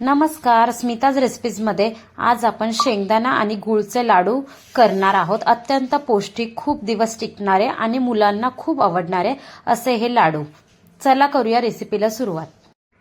नमस्कार स्मिताज रेसिपीजमध्ये आज आपण शेंगदाणा आणि गुळचे लाडू करणार आहोत. अत्यंत पौष्टिक खूप दिवस टिकणारे आणि मुलांना खूप आवडणारे असे हे लाडू. चला करूया रेसिपीला सुरुवात.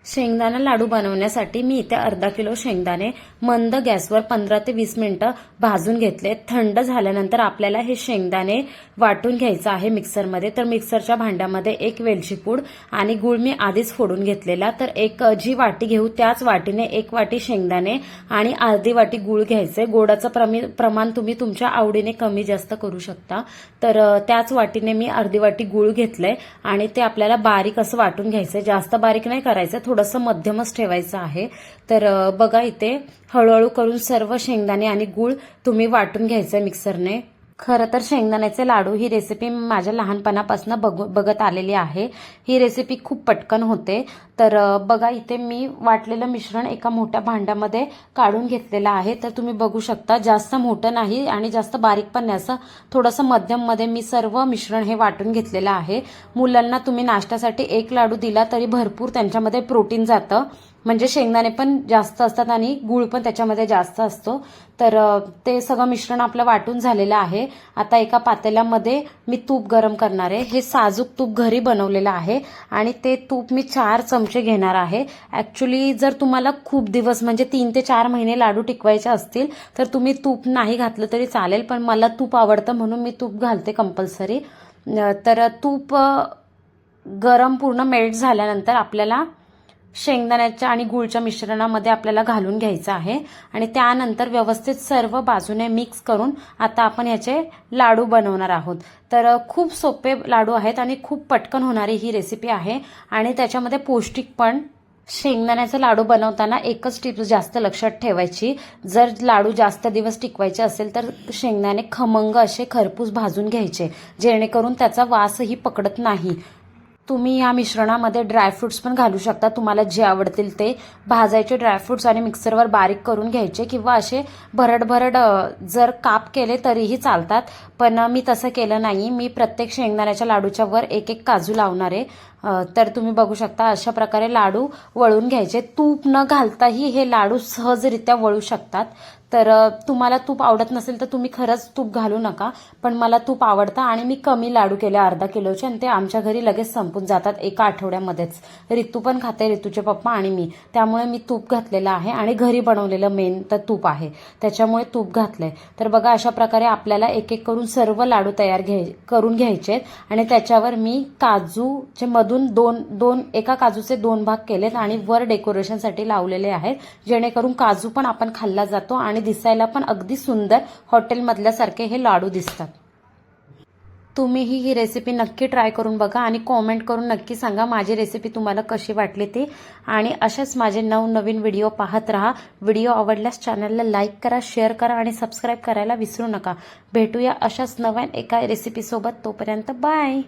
शेंगदाणा लाडू बनवण्यासाठी मी इथे अर्धा किलो शेंगदाणे मंद गॅसवर पंधरा ते वीस मिनिटं भाजून घेतले. थंड झाल्यानंतर आपल्याला हे शेंगदाणे वाटून घ्यायचं आहे मिक्सरमध्ये. तर मिक्सरच्या भांड्यामध्ये एक वेलची पूड आणि गुळ मी आधीच फोडून घेतलेला. तर एक जी वाटी घेऊ त्याच वाटीने एक वाटी शेंगदाणे आणि अर्धी वाटी गुळ घ्यायचे. गोडाचं प्रमाण तुम्ही तुमच्या आवडीने कमी जास्त करू शकता. तर त्याच वाटीने मी अर्धी वाटी गुळ घेतलंय आणि ते आपल्याला बारीक असं वाटून घ्यायचंय. जास्त बारीक नाही करायचं थोडंसं मध्यमच ठेवायचं आहे. तर बघा इथे हळूहळू करून सर्व शेंगदाणे आणि गुळ तुम्ही वाटून घ्यायचं मिक्सरने खरं तर शेंगदाण्याचे लाडू ही रेसिपी माझ्या लहानपणापासून बघ बघत आलेली आहे. ही रेसिपी खूप पटकन होते. तर बघा इथे मी वाटलेलं मिश्रण एका मोठ्या भांड्यामध्ये काढून घेतलेलं आहे. तर तुम्ही बघू शकता जास्त मोठं नाही आणि जास्त बारीक पण नाही. असं थोडंसं मध्यममध्ये मी सर्व मिश्रण हे वाटून घेतलेलं आहे. मुलांना तुम्ही नाश्त्यासाठी एक लाडू दिला तरी भरपूर त्यांच्यामध्ये प्रोटीन जातं. म्हणजे शेंगदाणे पण जास्त असतात आणि गुळ पण त्याच्यामध्ये जास्त असतो. तर ते सगळं मिश्रण आपलं वाटून झालेलं आहे. आता एका पातेल्यामध्ये मी तूप गरम करणार आहे. हे साजूक तूप घरी बनवलेलं आहे आणि ते तूप मी चार चमचे घेणार आहे. ॲक्च्युली जर तुम्हाला खूप दिवस म्हणजे तीन ते चार महिने लाडू टिकवायचे असतील तर तुम्ही तूप नाही घातलं तरी चालेल पण मला तूप आवडतं म्हणून मी तूप घालते कंपल्सरी तर तूप गरम पूर्ण मेल्ट झाल्यानंतर आपल्याला शेंगदाण्याच्या आणि गुळच्या मिश्रणामध्ये आपल्याला घालून घ्यायचं आहे. आणि त्यानंतर व्यवस्थित सर्व बाजूने मिक्स करून आता आपण याचे लाडू बनवणार आहोत. तर खूप सोपे लाडू आहेत आणि खूप पटकन होणारी ही रेसिपी आहे. आणि त्याच्यामध्ये पौष्टिक पण शेंगदाण्याचे लाडू बनवताना एकच टिप्स जास्त लक्षात ठेवायची. जर लाडू जास्त दिवस टिकवायचे असेल तर शेंगदाणे खमंग असे खरपूस भाजून घ्यायचे जेणेकरून त्याचा वासही पकडत नाही. तुम्ही या मिश्रणामध्ये ड्रायफ्रुट्स पण घालू शकता. तुम्हाला जे आवडतील ते भाजायचे ड्रायफ्रुट्स आणि मिक्सरवर बारीक करून घ्यायचे किंवा असे भरड भरड जर काप केले तरीही चालतात. पण मी तसं केलं नाही. मी प्रत्येक शेंगदाण्याच्या लाडूच्या वर एक एक काजू लावणार आहे. तर तुम्ही बघू शकता अशा प्रकारे लाडू वळून घ्यायचे. तूप न घालताही हे लाडू सहजरित्या वळू शकतात. तर तुम्हाला तूप आवडत नसेल तर तुम्ही खरंच तूप घालू नका. पण मला तूप आवडतं आणि मी कमी लाडू केले अर्धा किलोचे आणि ते आमच्या घरी लगेच संपून जातात एका आठवड्यामध्येच. रितू पण खाते रितूचे पप्पा आणि मी. त्यामुळे मी तूप घातलेलं आहे आणि घरी बनवलेलं मेन तर तूप आहे. त्याच्यामुळे तूप घातलंय. तर बघा अशा प्रकारे आपल्याला एक एक करून सर्व लाडू तयार घ्याय करून घ्यायचे आणि त्याच्यावर मी काजूचे मधून दोन दोन एका काजूचे दोन भाग केलेत आणि वर डेकोरेशनसाठी लावलेले आहेत. जेणेकरून काजू पण आपण खाल्ला जातो आणि दिसायला पण अगदी सुंदर हॉटेलमधल्यासारखे हे लाडू दिसतात. तुम्हीही ही रेसिपी नक्की ट्राय करून बघा आणि कॉमेंट करून नक्की सांगा माझी रेसिपी तुम्हाला कशी वाटली ती. आणि असेच माझे नवनवीन व्हिडिओ पाहत राहा. व्हिडिओ आवडल्यास चॅनलला लाईक करा शेअर करा आणि सबस्क्राईब करायला विसरू नका. भेटूया अशाच नव्या एका रेसिपीसोबत तोपर्यंत बाय